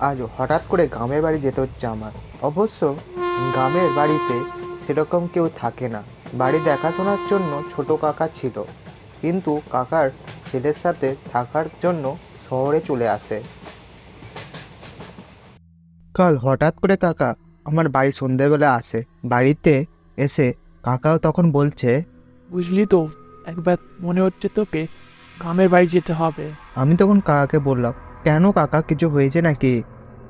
আজ হঠাৎ করে গ্রামের বাড়ি যেতে হচ্ছে আমার। অবশ্য গ্রামের বাড়িতে সেরকম কেউ থাকে না। বাড়ি দেখাশোনার জন্য ছোট কাকা ছিল। কিন্তু কাকার ছেলের সাথে থাকার জন্য শহরে চলে আসে। কাল হঠাৎ করে কাকা আমার বাড়ি সন্ধেবেলা আসে। বাড়িতে এসে কাকাও তখন বলছে বুঝলি তো একবার মনে হচ্ছে তোকে গ্রামের বাড়ি যেতে হবে। আমি তখন কাকাকে বললাম কেন কাকা কিছু হয়েছে নাকি?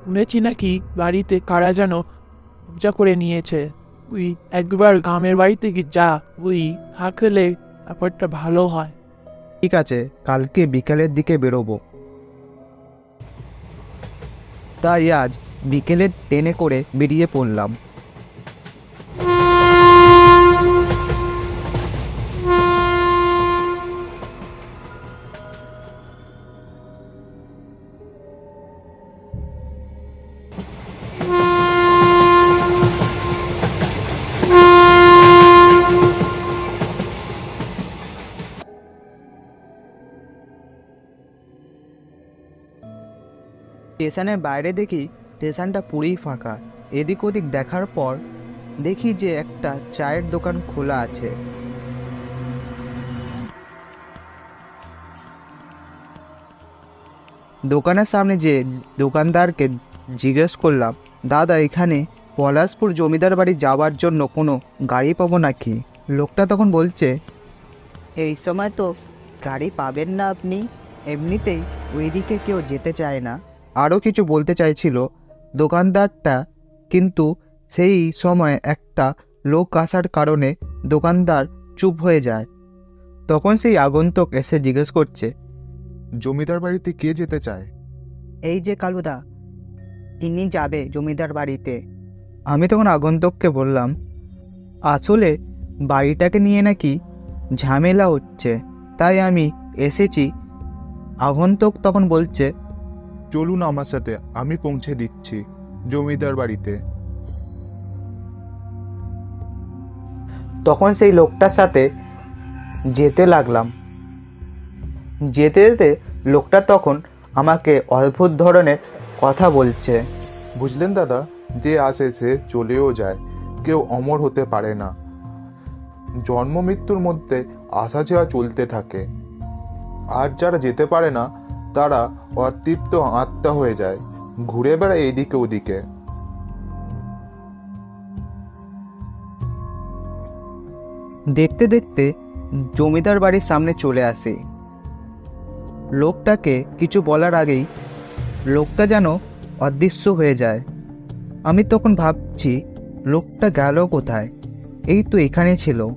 শুনেছি নাকি বাড়িতে কারা যেন কবজা করে নিয়েছে। তুই একবার গ্রামের বাড়িতে কি যা তুই থাকলে ব্যাপারটা ভালো হয়। ঠিক আছে কালকে বিকেলের দিকে বেরোবো। তাই আজ বিকেলের ট্রেনে করে বেরিয়ে পড়লাম। স্টেশনের বাইরে দেখি স্টেশনটা পুরোই ফাঁকা। এদিক ওদিক দেখার পর দেখি যে একটা চায়ের দোকান খোলা আছে। দোকানের সামনে যে দোকানদারকে জিজ্ঞেস করলাম, দাদা, এখানে পলাশপুর জমিদার বাড়ি যাওয়ার জন্য কোনো গাড়ি পাবো নাকি? লোকটা তখন বলছে, এই সময় তো গাড়ি পাবেন না আপনি। এমনিতেই ওইদিকে কেউ যেতে চায় না। আরও কিছু বলতে চাইছিল দোকানদারটা কিন্তু সেই সময় একটা লোক আসার কারণে দোকানদার চুপ হয়ে যায়। তখন সেই আগন্তুক এসে জিজ্ঞেস করছে জমিদার বাড়িতে কে যেতে চায়? এই যে কালুদা ইনি যাবে জমিদার বাড়িতে। আমি তখন আগন্তুককে বললাম আসলে বাড়িটাকে নিয়ে নাকি ঝামেলা হচ্ছে তাই আমি এসেছি। আগন্তুক তখন বলছে চলুন আমার সাথে আমি পৌঁছে দিচ্ছি জমিদার বাড়িতে। তখন সেই লোকটার সাথে যেতে লাগলাম। যেতে যেতে লোকটা তখন আমাকে অদ্ভুত ধরনের কথা বলছে। বুঝলেন দাদা যে আসে সে চলেও যায় কেউ অমর হতে পারে না। জন্ম মৃত্যুর মধ্যে আসা যাওয়া চলতে থাকে। আর যারা যেতে পারে না তারা অতৃপ্ত আত্মা হয়ে যায়। ঘুরে বেড়ায় এদিকে ওদিকে। দেখতে দেখতে জমিদার বাড়ির সামনে চলে আসি। লোকটাকে কিছু বলার আগেই লোকটা যেন অদৃশ্য হয়ে যায়। আমি তখন ভাবছি, লোকটা গেল কোথায়? এই তো এখানে ছিল।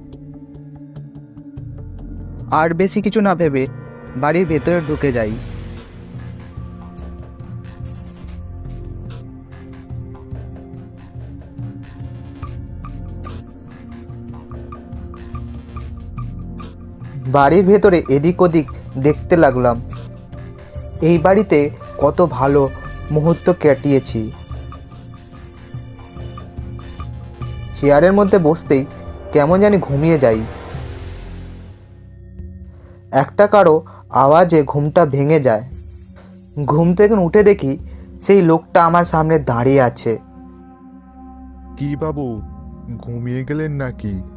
আর বেশি কিছু না ভেবে বাড়ির ভেতরে ঢুকে যাই। বাড়ির ভেতরে এদিক ওদিক দেখতে লাগলাম। এই বাড়িতে কত ভালো মুহূর্ত কাটিয়েছি। চেয়ারের মধ্যে বসতেই কেমন জানি ঘুমিয়ে যাই। একটা কারও আওয়াজে ঘুমটা ভেঙে যায়। ঘুম থেকে উঠে দেখি সেই লোকটা আমার সামনে দাঁড়িয়ে আছে। কি বাবু, ঘুমিয়ে গেলেন নাকি?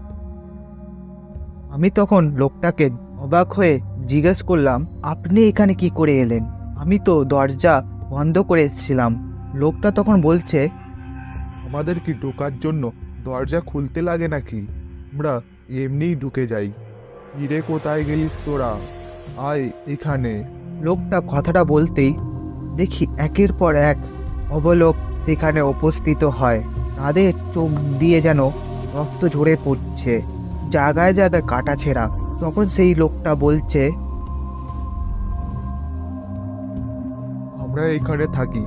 আমি তখন লোকটাকে অবাক হয়ে জিজ্ঞেস করলাম আপনি এখানে কি করে এলেন? আমি তো দরজা বন্ধ করে এসেছিলাম। লোকটা তখন বলছে আমাদের কি ঢোকার জন্য দরজা খুলতে লাগে নাকি? আমরা এমনিই ঢুকে যাই। ইরে কোথায় গেলিস তোরা? আয় এখানে। লোকটা কথাটা বলতেই দেখি একের পর এক অবলোক সেখানে উপস্থিত হয়। তাদের চোখ দিয়ে যেন রক্ত ঝরে পড়ছে। জায়গায় জায়গায় কাটা ছেঁড়া। তখন সেই লোকটা বলছে আমরা এখানে থাকি।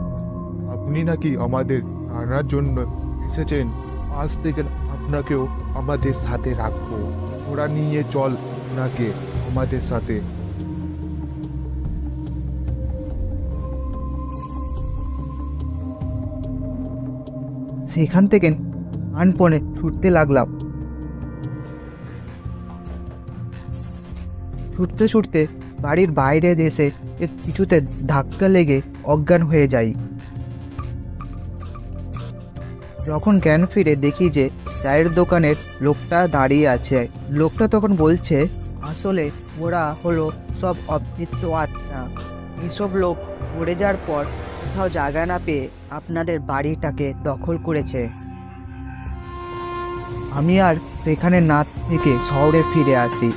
আপনি নাকি আমাদের আনার জন্য এসেছেন। আজ থেকে আপনাকেও আমাদের সাথে রাখব। ওরা নিয়ে চল আপনাকে আমাদের সাথে। সেখান থেকে আনপনে ছুটতে লাগলাম। ছুটতে ছুটতে বাড়ির বাইরে এর কিছুতে ধাক্কা লেগে অজ্ঞান হয়ে যাই। যখন জ্ঞান ফিরে দেখি যে চায়ের দোকানের লোকটা দাঁড়িয়ে আছে, লোকটা তখন বলছে, আসলে ওরা হলো সব অতৃপ্ত আত্মা। এসব লোক মরে যাওয়ার পর কোথাও জায়গা না পেয়ে আপনাদের বাড়িটাকে দখল করেছে। আমি আর সেখানে না থেকে শহরে ফিরে আসি।